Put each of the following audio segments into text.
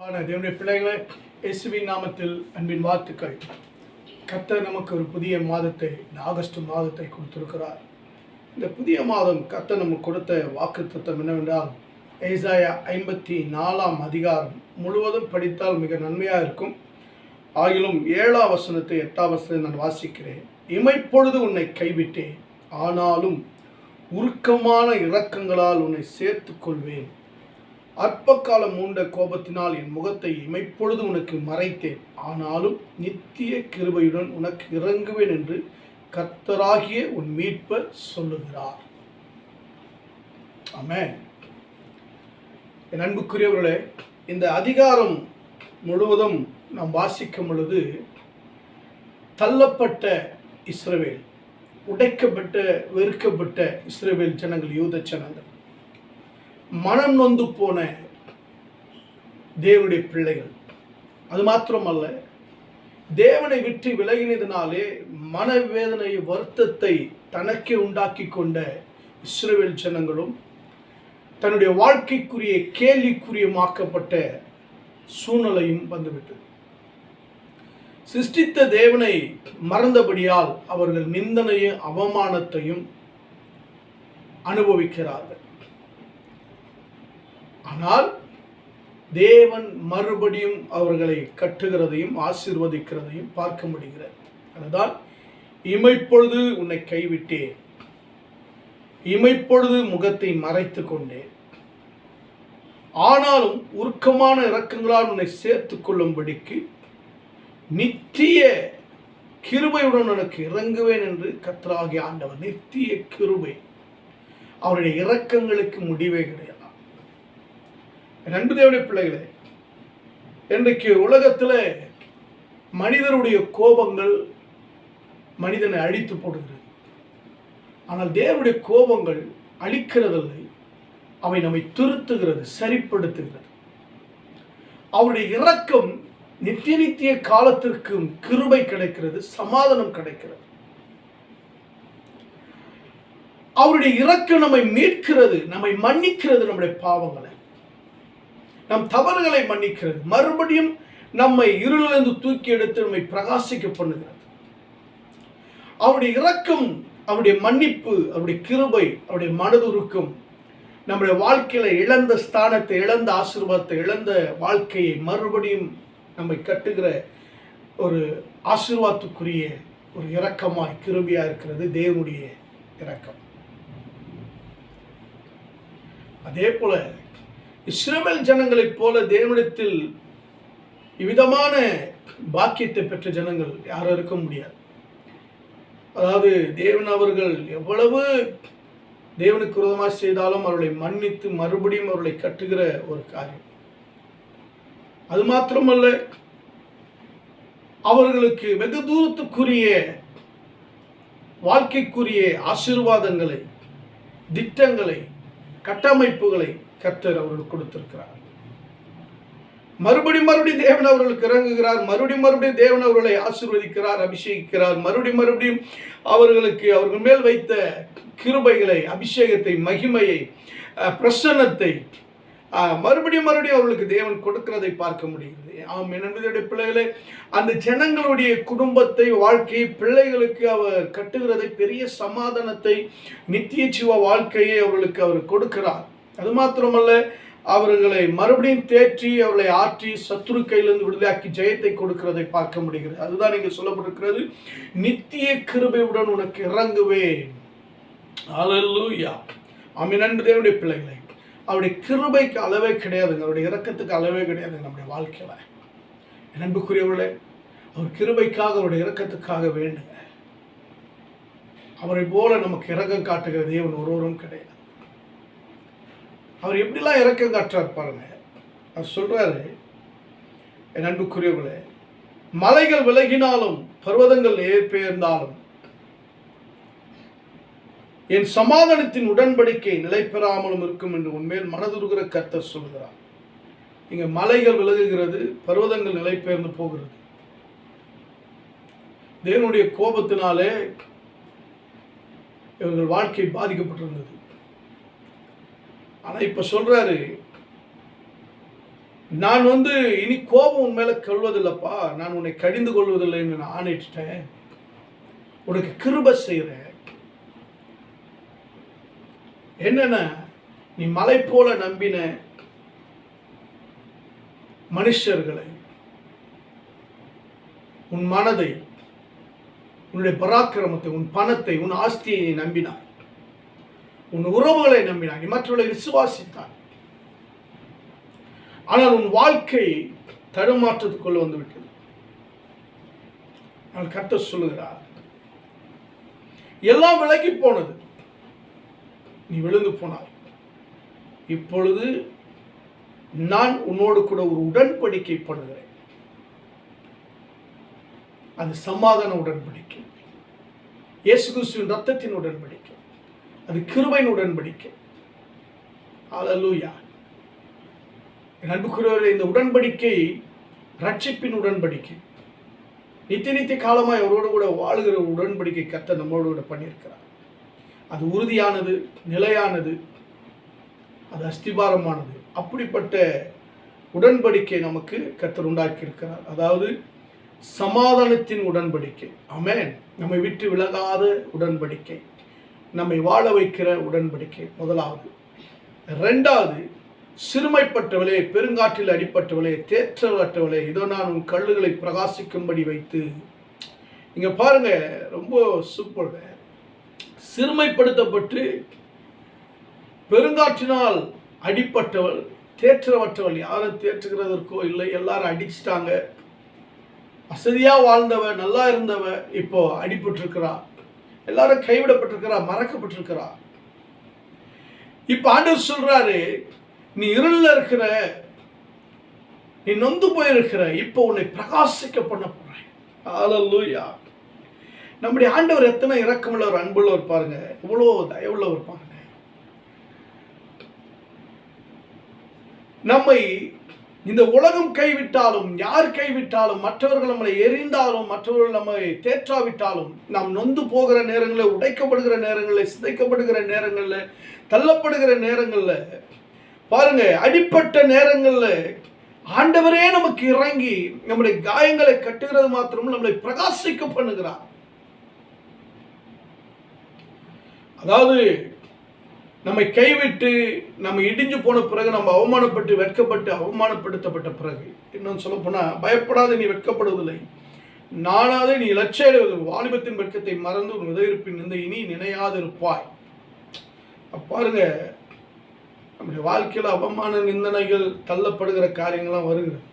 தேவனுடைய பிள்ளைகளே இயேசுவின் நாமத்தில் அன்பின் வாழ்த்துக்கள். கர்த்தர் நமக்கு ஒரு புதிய மாதத்தை இந்த ஆகஸ்ட் மாதத்தை கொடுத்திருக்கிறார். இந்த புதிய மாதம் கர்த்தர் நமக்கு கொடுத்த வாக்கு தத்துவம் என்னவென்றால் ஏசாயா ஐம்பத்தி நாலாம் அதிகாரம் முழுவதும் படித்தால் மிக நன்மையாக இருக்கும். ஆகிலும் ஏழாம் வசனத்தை எட்டாம் வசனத்தை நான் வாசிக்கிறேன். இமைப்பொழுது உன்னை கைவிட்டேன் ஆனாலும் உருக்கமான இரக்கங்களால் உன்னை சேர்த்துக் கொள்வேன் அற்ப மூண்ட கோபத்தினால் என் முகத்தை இமைப்பொழுது உனக்கு மறைத்தேன். ஆனாலும் நித்திய கிருபையுடன் உனக்கு இறங்குவேன் என்று கர்த்தராகிய உன் மீட்பர் சொல்லுகிறார். ஆமே என் அன்புக்குரியவர்களே இந்த அதிகாரம் முழுவதும் நாம் வாசிக்கும் பொழுது தள்ளப்பட்ட இஸ்ரவேல் உடைக்கப்பட்ட வெறுக்கப்பட்ட இஸ்ரவேல் ஜனங்கள் யூத ஜனங்கள் மனம் நொந்து போன தேவனுடைய பிள்ளைகள். அது மாத்திரமல்ல தேவனை விட்டு விலகினதினாலே மனவேதனை வருத்தத்தை தனக்கே உண்டாக்கி கொண்ட இஸ்ரேல் ஜனங்களும் தன்னுடைய வாழ்க்கைக்குரிய கேள்விக்குரியமாக்கப்பட்ட சூழ்நிலையும் வந்துவிட்டது. சிருஷ்டித்த தேவனை மறந்தபடியால் அவர்கள் நிந்தனையும் அவமானத்தையும் அனுபவிக்கிறார்கள். ஆனால் தேவன் மறுபடியும் அவர்களை கட்டுகிறதையும் ஆசீர்வதிக்கிறதையும் பார்க்க முடிகிறது. அதுதான் இமைப்பொழுது உன்னை கைவிட்டேன். இமைப்பொழுது முகத்தை மறைத்து கொண்டேன். ஆனாலும் உருக்கமான இரக்கங்களால் உன்னை சேர்த்து கொள்ளும்படிக்கு நித்திய கிருபையுடன் உனக்கு இறங்குவேன் என்று கத்தராகி ஆண்டவர் நித்திய கிருபை. அவருடைய இரக்கங்களுக்கு முடிவே கிடையாது. அன்பு தேவனுடைய பிள்ளைகளே இன்றைக்கு உலகத்தில் மனிதருடைய கோபங்கள் மனிதனை அழித்து போடுகிறது. ஆனால் தேவனுடைய கோபங்கள் அழிக்கிறதில்லை அவை நம்மை திருத்துகிறது சரிப்படுத்துகிறது. அவருடைய இரக்கம் நித்திய நித்திய காலத்திற்கும் கிருபை கிடைக்கிறது சமாதானம் கிடைக்கிறது. அவருடைய இறக்கம் நம்மை மீட்கிறது நம்மை மன்னிக்கிறது நம்முடைய பாவங்களை. நம் தவறுகளை மன்னிக்கிறது. மறுபடியும் நம்மை இருளிலிருந்து தூக்கி எடுத்து நம்மை பிரகாசிக்க பண்ணுகிறது. அவருடைய இரக்கம் அவருடைய மன்னிப்பு அவருடைய கிருபை அவருடைய மனதுருக்கம் நம்முடைய வாழ்க்கையில் இழந்த ஸ்தானத்தை இழந்த ஆசீர்வாதத்தை இழந்த வாழ்க்கையை மறுபடியும் நம்மை கட்டுகிற ஒரு ஆசீர்வாதத்துக்குரிய ஒரு இரக்கமாய் கிருபியாக இருக்கிறது தேவனுடைய இரக்கம். அதே போல இஸ்ரேல் ஜனங்களைப் போல தேவனிடத்தில் இவ்விதமான பாக்கியத்தை பெற்ற ஜனங்கள் யாரும் இருக்க முடியாது. அதாவது தேவன் அவர்கள் எவ்வளவு தேவனுக்கு விரோதமாக செய்தாலும் அவர்களை மன்னித்து மறுபடியும் அவர்களை கட்டுகிற ஒரு காரியம். அது மாத்திரமல்ல அவர்களுக்கு வெகு தூரத்துக்குரிய வாழ்க்கைக்குரிய ஆசீர்வாதங்களை திட்டங்களை கட்டமைப்புகளை கர்த்தர் அவர்களுக்கு கொடுத்திருக்கிறார். மறுபடி மறுபடியும் தேவன் அவர்களுக்கு இறங்குகிறார். மறுபடியும் மறுபடியும் தேவன் அவர்களை ஆசீர்வதிக்கிறார் அபிஷேகிக்கிறார். மறுபடியும் மறுபடியும் அவர்களுக்கு அவர்கள் மேல் வைத்த கிருபைகளை அபிஷேகத்தை மகிமையை பிரசன்னத்தை மறுபடியும் மறுபடியும் அவர்களுக்கு தேவன் கொடுக்கிறதை பார்க்க முடிகிறது. ஆம் என்பதுடைய பிள்ளைகளே அந்த ஜனங்களுடைய குடும்பத்தை வாழ்க்கையை பிள்ளைகளுக்கு அவர் கட்டுகிறதை பெரிய சமாதானத்தை நித்திய ஜீவ வாழ்க்கையை அவர்களுக்கு அவர் கொடுக்கிறார். அது மாத்திரமல்ல அவர்களை மறுபடியும் தேற்றி அவளை ஆற்றி சத்துரு கையிலிருந்து விடுதலையாக்கி ஜெயத்தை கொடுக்கிறதை பார்க்க முடிகிறது. அதுதான் இங்கே சொல்லப்பட்டிருக்கிறது. நித்திய கிருபையுடன் உனக்கு இறங்குவேன். அல்லேலூயா ஆமென். அன்பு தேவனுடைய பிள்ளைகளை அவருடைய கிருபைக்கு அளவே கிடையாதுங்க. அவருடைய இறக்கத்துக்கு அளவே கிடையாதுங்க நம்முடைய வாழ்க்கையில. என் அன்புக்குரியவர்களே அவர் கிருபைக்காக அவருடைய இறக்கத்துக்காக வேண்டுங்க. அவரை போல நமக்கு இறக்கம் காட்டுகிற தேவன் ஒருவரும் கிடையாது. அவர் எப்படிலாம் இறக்கம் காற்றார் பாருங்க. அவர் சொல்றாரு என் அன்புக்குரியவர்களே மலைகள் விலகினாலும் பர்வதங்கள் ஏற்பெயர்ந்தாலும் என் சமாதானத்தின் உடன்படிக்கை நிலை பெறாமலும் இருக்கும் என்று உண்மையில் மனதுருகிற கர்த்தர் சொல்கிறார் இங்க மலைகள் விலகுகிறது பர்வதங்கள் நிலை பெயர்ந்து போகிறது. தேவனுடைய கோபத்தினாலே இவர்கள் வாழ்க்கை பாதிக்கப்பட்டிருந்தது. ஆனா இப்ப சொல்றாரு நான் வந்து இனி கோபம் உன் மேல கொள்வதில்லப்பா. நான் உன்னை கடிந்து கொள்வதில்லைன்னு நான் ஆணையிட்டேன் உனக்கு கிருப செய்கிறேன் என்னென்ன? நீ மலை போல நம்பின மனுஷர்களை உன் மனதை உன்னுடைய பராக்கிரமத்தை உன் பணத்தை உன் ஆஸ்தியை நம்பினார் உன் உறவுகளை நம்பினாய் மற்றவர்களை விசுவாசித்தாய். ஆனால் உன் வாழ்க்கை தடுமாற்றத்துக்குள்ள வந்துவிட்டது நான் கத்த சொல்லுகிறார் எல்லாம் விலகி போனது. நீ விழுந்து போனாய். இப்பொழுது நான் உன்னோடு கூட ஒரு உடன்படிக்கை பண்ணுகிறேன். அது சமாதான உடன்படிக்கை. இயேசு கிறிஸ்துவின் ரத்தத்தின் உடன்படிக்கை. அது கிருபையின் உடன்படிக்கை அல்லூயா என் இந்த உடன்படிக்கை ரட்சிப்பின் உடன்படிக்கை. நித்திய நித்திய காலமாய் அவரோடு கூட வாழுகிற ஒரு உடன்படிக்கை கத்த நம்மளோட கூட பண்ணியிருக்கிறார். அது உறுதியானது நிலையானது அது அஸ்திபாரமானது. அப்படிப்பட்ட உடன்படிக்கை நமக்கு கத்தர் உண்டாக்கி இருக்கிறார் அதாவது சமாதானத்தின் உடன்படிக்கை. அமேன் நம்மை விட்டு விலகாத உடன்படிக்கை. நம்மை வாழ வைக்கிற உடன்படிக்கை. முதலாவது. ரெண்டாவது சிறுமைப்பட்டவளே பெருங்காற்றில் அடிப்பட்டவளே தேற்றவற்றவளே இதோ நான் உன் கல்லுகளை பிரகாசிக்கும்படி வைத்து. இங்கே பாருங்க ரொம்ப சூப்பர் சிறுமைப்படுத்தப்பட்டு பெருங்காற்றினால் அடிப்பட்டவள் தேற்றவற்றவள் யாரும் தேற்றுகிறதற்கோ இல்லை எல்லாரும் அடிச்சிட்டாங்க. வசதியாக வாழ்ந்தவ நல்லா இருந்தவ இப்போ அடிபட்டிருக்கிறாள் எல்லாரும் கைவிடப்பட்டிருக்கிறா மறக்கப்பட்டிருக்கிறா. இப்ப ஆண்டவர் சொல்றாரு நீ இருள்ல இருக்கிற நீ நொந்து போயிருக்கிற இப்போ உன்னை பிரகாசிக்க பண்ண போறேன். ஹalleluya நம்முடைய ஆண்டவர் எத்தனை இரக்கமுள்ளவர் அன்புள்ளவர் பாருங்க. இவ்வளோ தயவுள்ளவர் பாருங்க. நம்மை இந்த உலகம் கைவிட்டாலும் யார் கைவிட்டாலும் மற்றவர்கள் நம்மளை எரிந்தாலும் மற்றவர்கள் நம்மை தேற்றாவிட்டாலும் நாம் நொந்து போகிற நேரங்களில் உடைக்கப்படுகிற நேரங்களில் சிதைக்கப்படுகிற நேரங்களில் தள்ளப்படுகிற நேரங்களில் பாருங்க அடிப்பட்ட நேரங்களில் ஆண்டவரே நமக்கு இறங்கி நம்முடைய காயங்களை கட்டுகிறது மாத்திரம் நம்மளை பிரகாசிக்க பண்ணுகிறார். அதாவது நம்மை கைவிட்டு நம்ம இடிஞ்சு போன பிறகு நம்ம அவமானப்பட்டு வெட்கப்பட்டு அவமானப்படுத்தப்பட்ட பிறகு இன்னொன்று சொல்லப்போனால் பயப்படாத நீ வெட்கப்படுவதில்லை. நானாவது நீ இலட்சியடைவது வாலிபத்தின் வெட்கத்தை மறந்து உன் உதவிருப்பின் இந்த இனி நினையாதிருப்பாய் இருப்பாய். பாருங்க நம்முடைய வாழ்க்கையில் அவமான நிந்தனைகள் தள்ளப்படுகிற காரியங்கள்லாம் வருகிறது.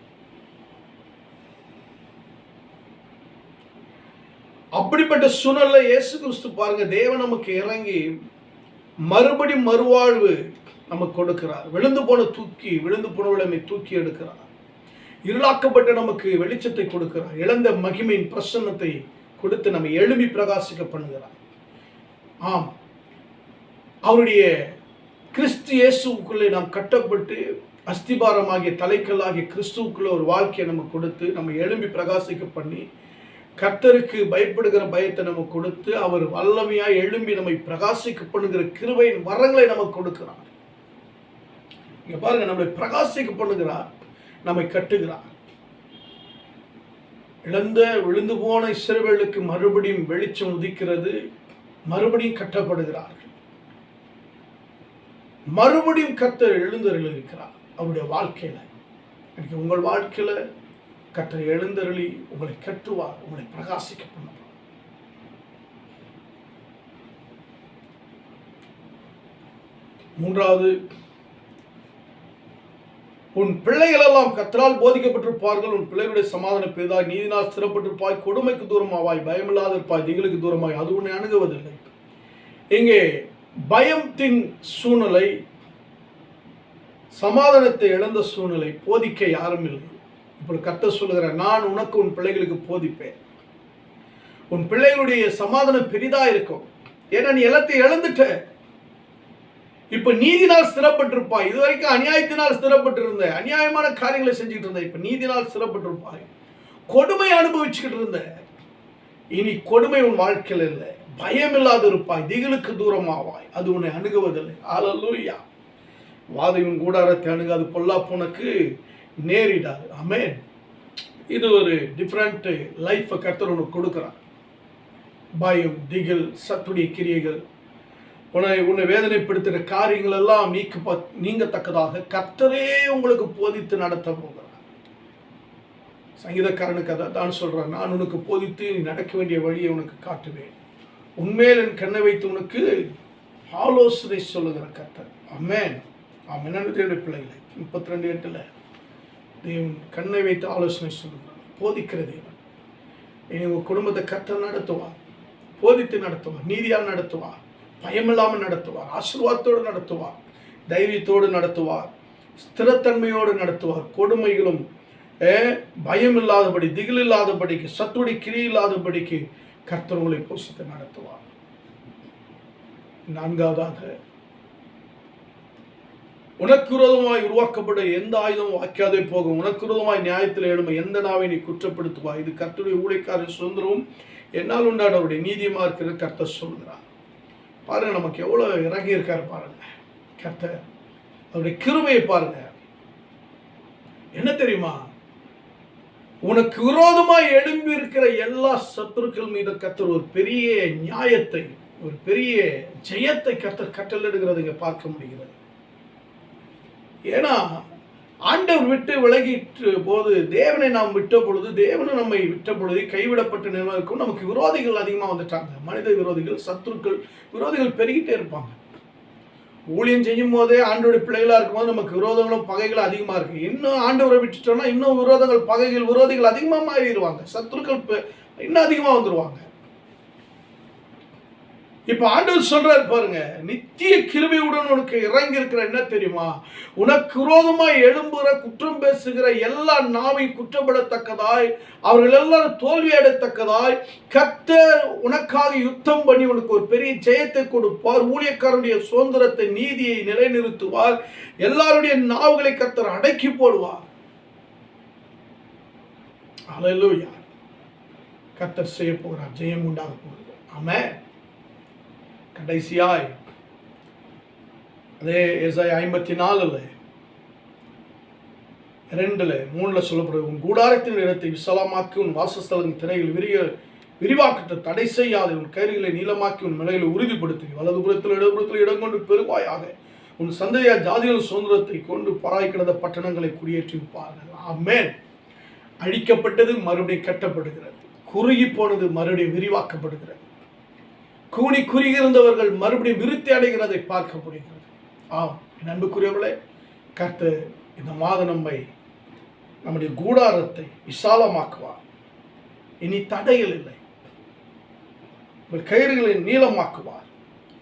அப்படிப்பட்ட சூழல்ல இயேசு கிறிஸ்து பாருங்க தேவன் நமக்கு இறங்கி மறுபடி மறுவாழ்வு நமக்கு கொடுக்கிறார். விழுந்து போன தூக்கி விழுந்து போனவளை தூக்கி எடுக்கிறார். இருளாக்கப்பட்ட நமக்கு வெளிச்சத்தை கொடுக்கிறார். இழந்த மகிமையின் பிரசன்னத்தை கொடுத்து நம்மை எழும்பி பிரகாசிக்க பண்ணுகிறார். ஆம். அவருடைய கிறிஸ்து இயேசுக்குள்ளே நாம் கட்டப்பட்டு அஸ்திபாரமாகிய தலைக்கல்லாகிய கிறிஸ்துவுக்குள்ளே ஒரு வாழ்க்கையை நமக்கு கொடுத்து நம்ம எழும்பி பிரகாசிக்க பண்ணி கர்த்தருக்கு பயப்படுகிற பயத்தை நமக்கு கொடுத்து அவர் வல்லமையா எழும்பி நம்மை பிரகாசிக்க பண்ணுகிற கிருபையின் வரங்களை நமக்கு கொடுக்கிறார். இங்கே பாருங்க நம்மளை பிரகாசிக்க பண்ணுகிறார் நம்மை கட்டுகிறார். இழந்த விழுந்து போன இஸ்ரவேலுக்கு மறுபடியும் வெளிச்சம் உதிக்கிறது மறுபடியும் கட்டப்படுகிறார்கள் மறுபடியும் கர்த்தர் எழுந்தர்கள் இருக்கிறார் அவருடைய வாழ்க்கையில. இன்னைக்கு உங்கள் வாழ்க்கையில கற்ற எழுந்தருளி உங்களை கட்டுவார் உங்களை பிரகாசிக்க பண்ணுவார் மூன்றாவது உன் பிள்ளைகள் எல்லாம் கத்தரால் போதிக்கப்பட்டிருப்பார்கள். உன் பிள்ளைகளுடைய சமாதான பெரிதாய் நீதினால் ஸ்திரப்பட்டிருப்பாய் கொடுமைக்கு தூரமாவாய் பயமில்லாத இருப்பாய் திகளுக்கு தூரமாய் அது உன்னை அணுகுவதில்லை. இங்கே பயத்தின் சூழ்நிலை சமாதானத்தை இழந்த சூழ்நிலை போதிக்க யாரும் இல்லை. இப்படி கத்த சொல்லுகிற நான் உனக்கு உன் பிள்ளைகளுக்கு போதிப்பேன். உன் பிள்ளைகளுடைய சமாதானம் பெரிதா இருக்கும். ஏன்னா நீ எல்லாத்தையும் இழந்துட்ட. இப்ப நீதினால் ஸ்திரப்பட்டிருப்பாய் இதுவரைக்கும் அநியாயத்தினால் ஸ்திரப்பட்டிருந்த அநியாயமான காரியங்களை செஞ்சுட்டு இருந்த இப்ப நீதினால் ஸ்திரப்பட்டிருப்பாய் கொடுமை அனுபவிச்சுக்கிட்டு இருந்த. இனி கொடுமை உன் வாழ்க்கையில் இல்லை. பயம் இல்லாத இருப்பாய். திகிலுக்கு தூரமாவாய். அது உன்னை அணுகுவதில்லை. ஆலல்லூயா வாதையின் கூடாரத்தை அணுகாது. பொல்லாப்பு உனக்கு நேரிடாது. அமேன் இது ஒரு டிஃப்ரெண்ட்டு லைஃப்பை கர்த்தர் உனக்கு கொடுக்குறான் பயம் திகில் சத்துடைய கிரியைகள் உன்னை உன்னை வேதனைப்படுத்துகிற காரியங்கள் எல்லாம் நீக்க நீங்கத்தக்கதாக கர்த்தரே உங்களுக்கு போதித்து நடத்த போகிறார். சங்கீதக்காரனுக்கு அதை தான் சொல்கிறான் நான் உனக்கு போதித்து நீ நடக்க வேண்டிய வழியை உனக்கு காட்டுவேன். உண்மையில் என் கண்ணை வைத்து உனக்கு ஆலோசனை சொல்லுகிற கர்த்தர். அம்மேன் ஆமாம் என்னுடைய பிள்ளைகளை முப்பத்தி ரெண்டு எட்டில் தேவன் கண்ணை வைத்து ஆலோசனை சொல்லுகிறார். போதிக்கிற தேவன். இனி உங்கள் குடும்பத்தை கத்த நடத்துவார். போதித்து நடத்துவார். நீதியால் நடத்துவார். பயமில்லாமல் நடத்துவார். ஆசீர்வாதத்தோடு நடத்துவார். தைரியத்தோடு நடத்துவார். ஸ்திரத்தன்மையோடு நடத்துவார். கொடுமைகளும் பயம் இல்லாதபடி திகில் இல்லாதபடிக்கு சத்துடி கிரி இல்லாதபடிக்கு கர்த்தர் உங்களை போஷித்து நடத்துவார். நான்காவதாக உனக்கு விரோதமாய் உருவாக்கப்பட எந்த ஆயுதம் வாக்காதே போகும். உனக்கு விரோதமாய் நியாயத்தில் எழும எந்த நாவை நீ குற்றப்படுத்துவா இது கர்த்தருடைய ஊழியக்காரர் சுதந்திரமும் என்னால் உண்டானவருடைய நீதியமாக இருக்கிற கர்த்தர் சொல்கிறார் பாருங்க நமக்கு எவ்வளோ இறங்கி இருக்கார் பாருங்க. கர்த்தர் அவருடைய கிருமையை பாருங்க. என்ன தெரியுமா? உனக்கு விரோதமாக எழும்பி இருக்கிற எல்லா சத்துருக்கள் மீது கத்தர் ஒரு பெரிய நியாயத்தை ஒரு பெரிய ஜெயத்தை கத்தர் கட்டளிடுகிறது பார்க்க முடிகிறது. ஏன்னா ஆண்டவர் விட்டு விலகிட்டு போது தேவனை நாம் விட்ட பொழுது தேவனை நம்மை விட்ட பொழுது கைவிடப்பட்ட நிலைமைக்கும் நமக்கு விரோதிகள் அதிகமாக வந்துட்டாங்க. மனித விரோதிகள் சத்துருக்கள் விரோதிகள் பெருகிட்டே இருப்பாங்க. ஊழியம் செய்யும் போதே ஆண்டோட பிள்ளைகளாக இருக்கும்போது நமக்கு விரோதங்களும் பகைகளும் அதிகமாக இருக்குது இன்னும் ஆண்டவரை விட்டுட்டோம்னா இன்னும் விரோதங்கள் பகைகள் விரோதிகள் அதிகமாக மாறிடுவாங்க. சத்துருக்கள் இன்னும் அதிகமாக வந்துடுவாங்க இப்போ ஆண்டவர் சொல்றாரு பாருங்க நித்திய கிருபையுடன் உனக்கு இறங்கி இருக்கிற என்ன தெரியுமா? உனக்கு விரோதமாய் எழும்புகிற குற்றம் பேசுகிற எல்லா நாவையும் குற்றப்படத்தக்கதாய் அவர்கள் எல்லாரும் தோல்வி அடைத்தக்கதாய் கத்தர் உனக்காக யுத்தம் பண்ணி உனக்கு ஒரு பெரிய ஜெயத்தை கொடுப்பார் ஊழியக்காரனுடைய சுதந்திரத்தை நீதியை நிலைநிறுத்துவார் எல்லாருடைய நாவுகளை கத்தர் அடக்கி போடுவார். அலையிலூயா கத்தர் செய்ய போகிறார் ஜெயம் உண்டாக போகிறது. ஆமாம் கடைசியாய் அதே எஸ்ஐ ஐம்பத்தி நாலில் ரெண்டில் மூணில் சொல்லப்படுது உன் கூடாரத்தின் இடத்தை விசாலமாக்கி உன் வாசஸ்தலத்தின் திரையில் விரிய விரிவாக்கத்தை தடை செய்யாது உன் கயிறுகளை நீளமாக்கி உன் நிலையில் உறுதிப்படுத்தி வலதுபுறத்தில் இடதுபுறத்தில் இடம் கொண்டு பெருவாயாக உன் சந்தையா ஜாதிகள் சுதந்திரத்தை கொண்டு பராய் கிடந்த பட்டணங்களை குடியேற்றி வைப்பார்கள். ஆமேன். அழிக்கப்பட்டது மறுபடியும் கட்டப்படுகிறது. குறுகி போனது மறுபடியும் விரிவாக்கப்படுகிறது. கூணி குறுகியிருந்தவர்கள் மறுபடியும் விருத்தி அடைகிறதை பார்க்க முடிகிறது. ஆம் என் அன்புக்குரியவர்களே கர்த்த இந்த மாத நம்மை நம்முடைய கூடாரத்தை விசாலமாக்குவார். இனி தடைகள் இல்லை. உங்கள் கயிறுகளை நீளமாக்குவார்.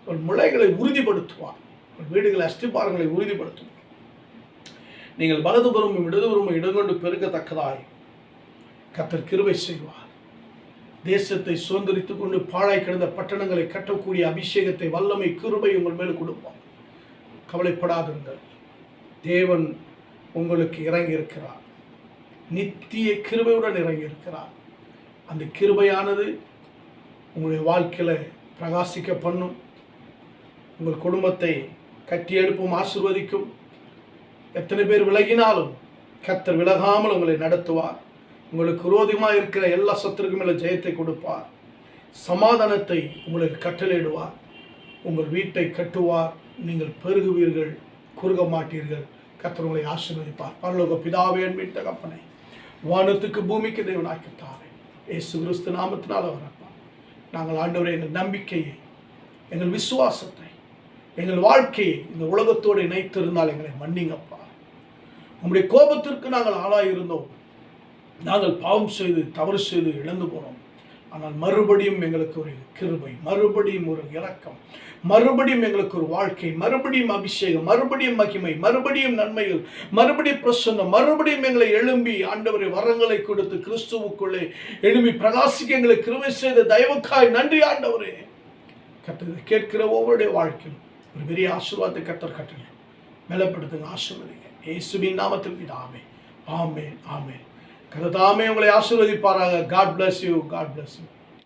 உங்கள் முளைகளை உறுதிப்படுத்துவார். உங்கள் வீடுகளை அஸ்திபாரங்களை உறுதிப்படுத்துவார். நீங்கள் வலதுபுறமும் இடதுபுறமும் இடங்கொண்டு பெருக்கத்தக்கதாய் கத்தர் கிருவை செய்வார். தேசத்தை சுதந்திரித்து கொண்டு பாழாய் கிடந்த பட்டணங்களை கட்டக்கூடிய அபிஷேகத்தை வல்லமை கிருபை உங்கள் மேலே கொடுப்போம் கவலைப்படாதிருங்கள். தேவன் உங்களுக்கு இறங்கி இருக்கிறார் நித்திய கிருபையுடன் இறங்கி இருக்கிறார் அந்த கிருபையானது உங்களுடைய வாழ்க்கையில் பிரகாசிக்க பண்ணும். உங்கள் குடும்பத்தை கட்டி எழுப்பும் ஆசிர்வதிக்கும். எத்தனை பேர் விலகினாலும் கத்தர் விலகாமல் உங்களை நடத்துவார். உங்களுக்கு விரோதமாக இருக்கிற எல்லா சத்துருக்கும் மேலே ஜெயத்தை கொடுப்பார். சமாதானத்தை உங்களுக்கு கட்டளையிடுவார். உங்கள் வீட்டை கட்டுவார். நீங்கள் பெருகுவீர்கள். குறுக மாட்டீர்கள். கத்தவங்களை ஆசீர்வதிப்பார். பரலோக பிதாவே அன்பின் தகப்பனை வானத்துக்கு பூமிக்கு தேவனாக்கித்தாவே ஏசு கிறிஸ்து நாமத்தினால் வரப்பா நாங்கள் ஆண்டவரை எங்கள் நம்பிக்கையை எங்கள் விசுவாசத்தை எங்கள் வாழ்க்கையை இந்த உலகத்தோடு இணைத்திருந்தால் எங்களை மன்னிங்கப்பா. உங்களுடைய கோபத்திற்கு நாங்கள் ஆளாயிருந்தோம். நாங்கள் பாவம் செய்து தவறு செய்து இழந்து போனோம். ஆனால் மறுபடியும் எங்களுக்கு ஒரு கிருபை மறுபடியும் ஒரு இரக்கம் மறுபடியும் எங்களுக்கு ஒரு வாழ்க்கை மறுபடியும் அபிஷேகம் மறுபடியும் மகிமை மறுபடியும் நன்மைகள் மறுபடியும் பிரசன்னம் மறுபடியும் எங்களை எழும்பி ஆண்டவரை வரங்களை கொடுத்து கிறிஸ்துவுக்குள்ளே எழும்பி பிரகாசிக்க எங்களை கிருமை செய்த தயவுக்காய் நன்றி ஆண்டவரே. கத்தது கேட்கிற ஒவ்வொருடைய வாழ்க்கையும் ஒரு பெரிய ஆசீர்வாதத்தை கத்தர் கட்டளை. பலப்படுத்துங்க ஆசீர்வதிங்க. இயேசுவின் நாமத்தில் பிதாமே ஆமே ஆமே கதை தாமே உங்களை ஆசீர்வதிப்பாராக. God bless you God bless you